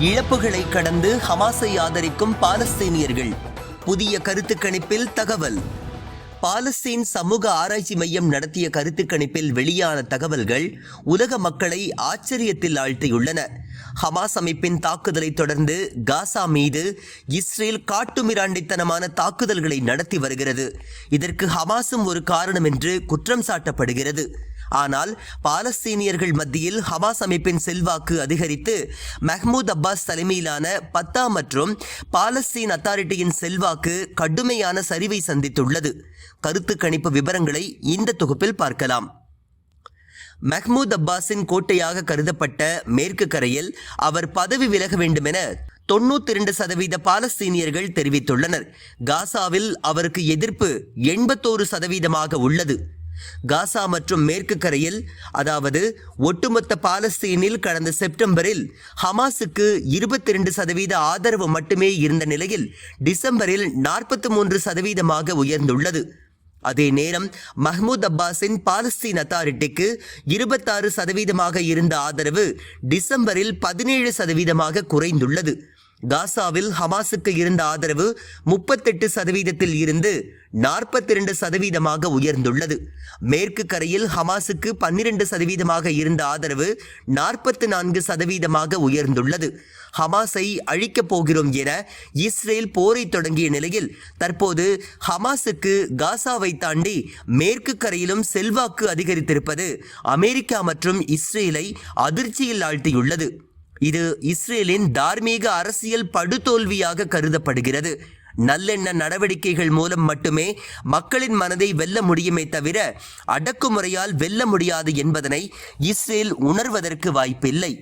இழப்புகளை கடந்து ஹமாஸை ஆதரிக்கும் பாலஸ்தீனியர்கள். புதிய கருத்து கணிப்பில் தகவல். பாலஸ்தீன் சமூக ஆராய்ச்சி மையம் நடத்திய கருத்து கணிப்பில் வெளியான தகவல்கள் உலக மக்களை ஆச்சரியத்தில் ஆழ்த்தியுள்ளன. ஹமாஸ் அமைப்பின் தாக்குதலை தொடர்ந்து காசா மீது இஸ்ரேல் காட்டுமிராண்டித்தனமான தாக்குதல்களை நடத்தி வருகிறது. இதற்கு ஹமாஸும் ஒரு காரணம் என்று குற்றம் சாட்டப்படுகிறது. ஆனால் பாலஸ்தீனியர்கள் மத்தியில் ஹமாஸ் அமைப்பின் செல்வாக்கு அதிகரித்து மெஹ்மூத் அப்பாஸ் தலைமையிலான பத்தா மற்றும் பாலஸ்தீன் அத்தாரிட்டியின் செல்வாக்கு கடுமையான சரிவை சந்தித்துள்ளது. கருத்து கணிப்பு விவரங்களை இந்த தொகுப்பில் பார்க்கலாம். மெஹ்மூத் அப்பாஸின் கோட்டையாக கருதப்பட்ட மேற்கு கரையில் அவர் பதவி விலக வேண்டுமென தொண்ணூத்தி இரண்டு சதவீத பாலஸ்தீனியர்கள் தெரிவித்துள்ளனர். காசாவில் அவருக்கு எதிர்ப்பு எண்பத்தோரு சதவீதமாக உள்ளது. காசா மற்றும் மேற்கு கரையில் அதாவது ஒட்டுமொத்த பாலஸ்தீனில் கடந்த செப்டம்பரில் ஹமாஸுக்கு இருபத்தி ரெண்டு சதவீத ஆதரவு மட்டுமே இருந்த நிலையில் டிசம்பரில் நாற்பத்தி மூன்று சதவீதமாக உயர்ந்துள்ளது. அதே நேரம் மஹ்மூத் அப்பாஸின் பாலஸ்தீன் அத்தாரிட்டிக்கு இருபத்தாறு சதவீதமாக இருந்த ஆதரவு டிசம்பரில் பதினேழு சதவீதமாக குறைந்துள்ளது. காசாவில் ஹமாஸுக்கு இருந்த ஆதரவு முப்பத்தெட்டு சதவீதத்தில் இருந்து நாற்பத்தி இரண்டு சதவீதமாக உயர்ந்துள்ளது. மேற்கு கரையில் ஹமாஸுக்கு பன்னிரண்டு சதவீதமாக இருந்த ஆதரவு நாற்பத்தி நான்கு சதவீதமாக உயர்ந்துள்ளது. ஹமாஸை அழிக்கப் போகிறோம் என இஸ்ரேல் போரை தொடங்கிய நிலையில் தற்போது ஹமாஸுக்கு காசாவை தாண்டி மேற்கு கரையிலும் செல்வாக்கு அதிகரித்திருப்பது அமெரிக்கா மற்றும் இஸ்ரேலை அதிர்ச்சியில் ஆழ்த்தியுள்ளது. இது இஸ்ரேலின் தார்மீக அரசியல் படுதோல்வியாக கருதப்படுகிறது. நல்லெண்ண நடவடிக்கைகள் மூலம் மட்டுமே மக்களின் மனதை வெல்ல முடியுமே தவிர அடக்குமுறையால் வெல்ல முடியாது என்பதனை இஸ்ரேல் உணர்வதற்கு வாய்ப்பில்லை.